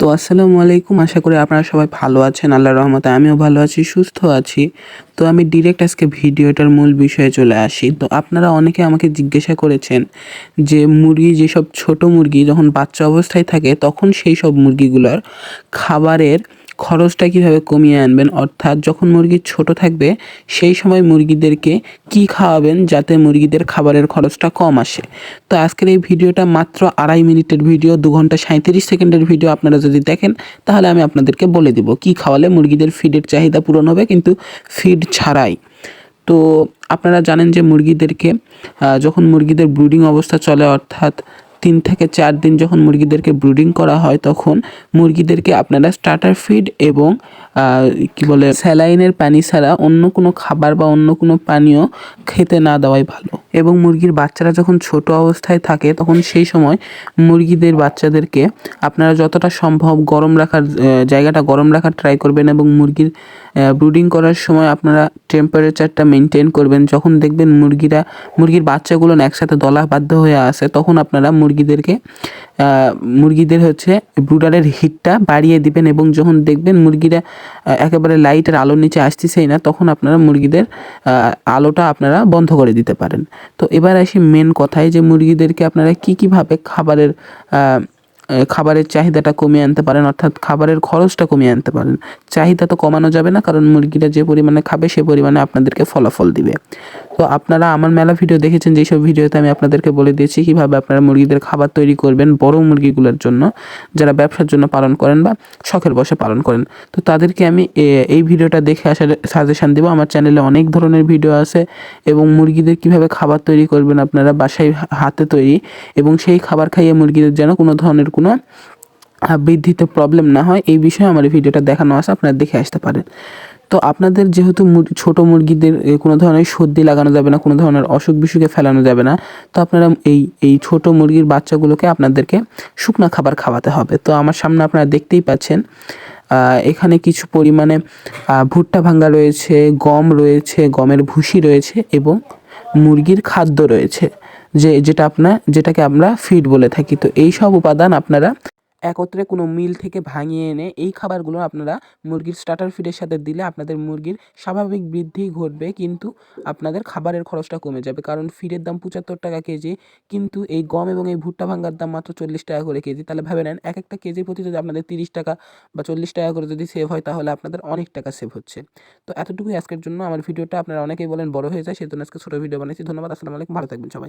তো আসসালামু আলাইকুম। আশা করি আপনারা সবাই ভালো আছেন, আল্লাহর রহমতে আমিও ভালো আছি, সুস্থ আছি। তো আমি ডিরেক্ট আজকে ভিডিওটার মূল বিষয়ে চলে আসি। তো আপনারা অনেকে আমাকে জিজ্ঞাসা করেছেন যে মুরগি যেসব ছোট মুরগি যখন বাচ্চা অবস্থায় থাকে, তখন সেই সব মুরগিগুলোর খাবারের খরচটা কীভাবে কমিয়ে আনবেন? অর্থাৎ যখন মুরগি ছোট থাকবে, সেই সময় মুরগিদেরকে কি খাওয়াবেন যাতে মুরগিদের খাবারের খরচটা কম আসে? তো আজকের এই ভিডিওটা মাত্র আড়াই মিনিটের ভিডিও, দু ঘণ্টা সাঁত্রিশ সেকেন্ডের ভিডিও আপনারা যদি দেখেন, তাহলে আমি আপনাদেরকে বলে দিব কি খাওয়ালে মুরগিদের ফিডের চাহিদা পূরণ হবে, কিন্তু ফিড ছাড়াই। তো আপনারা জানেন যে মুরগিদেরকে যখন মুরগিদের ব্রুডিং অবস্থা চলে, অর্থাৎ তিন থেকে চার দিন যখন মুরগিদেরকে ব্রুডিং করা হয়, তখন মুরগিদেরকে আপনারা স্টার্টার ফিড এবং কি বলে, স্যালাইনের পানি ছাড়া অন্য কোনো খাবার বা অন্য কোনো পানীয় খেতে না দেওয়াই ভালো। এবং মুরগির বাচ্চারা যখন ছোট অবস্থায় থাকে, তখন সেই সময় মুরগিদের বাচ্চাদেরকে আপনারা যতটা সম্ভব গরম রাখার জায়গাটা গরম রাখার ট্রাই করবেন এবং মুরগির ব্রুডিং করার সময় আপনারা টেম্পারেচারটা মেনটেন করবেন। যখন দেখবেন মুরগিরা, মুরগির বাচ্চাগুলো একসাথে দলাবাদ্ধ হয়ে আসে, তখন আপনারা মুরগিদেরকে মুরগিদের হচ্ছে ব্রুডারের হিটটা বাড়িয়ে দিবেন এবং যখন দেখবেন মুরগিরা একেবারে লাইটের আলোর নিচে আসতেছেই না, তখন আপনারা মুরগিদের আলোটা আপনারা বন্ধ করে দিতে পারেন। তো এবার আসি মেন কথায় যে মুরগিদেরকে আপনারা কী কীভাবে খাবারের খাবারের চাহিদাটা কমিয়ে আনতে পারেন, অর্থাৎ খাবারের খরচটা কমিয়ে আনতে পারেন। চাহিদা তো কমানো যাবে না, কারণ মুরগিরা যে পরিমাণে খাবে সে পরিমাণে আপনাদেরকে ফলাফল দিবে। তো আপনারা আমার মেলা ভিডিও দেখেছেন, যেসব ভিডিওতে আমি আপনাদেরকে বলে দিয়েছি কীভাবে আপনারা মুরগিদের খাবার তৈরি করবেন বড় মুরগিগুলোর জন্য, যারা ব্যবসার জন্য পালন করেন বা শখের বসে পালন করেন। তো তাদেরকে আমি এই ভিডিওটা দেখে আসলে সাজেশান দেবো। আমার চ্যানেলে অনেক ধরনের ভিডিও আছে এবং মুরগিদের কীভাবে খাবার তৈরি করবেন আপনারা বাসায় হাতে তৈরি এবং সেই খাবার খাইয়ে মুরগিদের যেন কোনো ধরনের কোনো বৃদ্ধিতে প্রবলেম না হয়, এই বিষয়ে আমার এই ভিডিওটা দেখানো আছে, আপনারা দেখে আসতে পারেন। তো আপনাদের যেহেতু ছোট মুরগিদের কোনো ধরনের সর্দি লাগানো যাবে না, কোনো ধরনের অসুখ বিসুখে ফেলানো যাবে না, তো আপনারা এই এই ছোট মুরগির বাচ্চাগুলোকে আপনাদেরকে শুকনো খাবার খাওয়াতে হবে। তো আমার সামনে আপনারা দেখতেই পাচ্ছেন এখানে কিছু পরিমাণে ভুট্টা ভাঙ্গা রয়েছে, গম রয়েছে, গমের ভুসি রয়েছে এবং মুরগির খাদ্য রয়েছে। যে যেটা আপনার যেটাকে আমরা ফিড বলে থাকি। তো এই সব উপাদান আপনারা একত্রে কোনো মিল থেকে ভাঙিয়ে এনে এই খাবারগুলো আপনারা মুরগির স্টার্টার ফিডের সাথে দিলে আপনাদের মুরগির স্বাভাবিক বৃদ্ধি ঘটবে, কিন্তু আপনাদের খাবারের খরচটা কমে যাবে। কারণ ফিডের দাম পঁচাত্তর টাকা কেজি, কিন্তু এই গম এবং এই ভুট্টা ভাঙ্গার দাম মাত্র চল্লিশ টাকা করে কেজি। তাহলে ভেবে নেন, এক একটা কেজির প্রতি যদি আপনাদের তিরিশ টাকা বা চল্লিশ টাকা করে যদি সেভ হয়, তাহলে আপনাদের অনেক টাকা সেভ হচ্ছে। তো এতটুকুই আজকের জন্য। আমার ভিডিওটা আপনারা অনেকেই বলেন বড় হয়ে যায়, সেজন্য আজকে ছোটো ভিডিও বানিয়েছি। ধন্যবাদ, আসসালামু আলাইকুম, ভালো থাকবেন সবাই।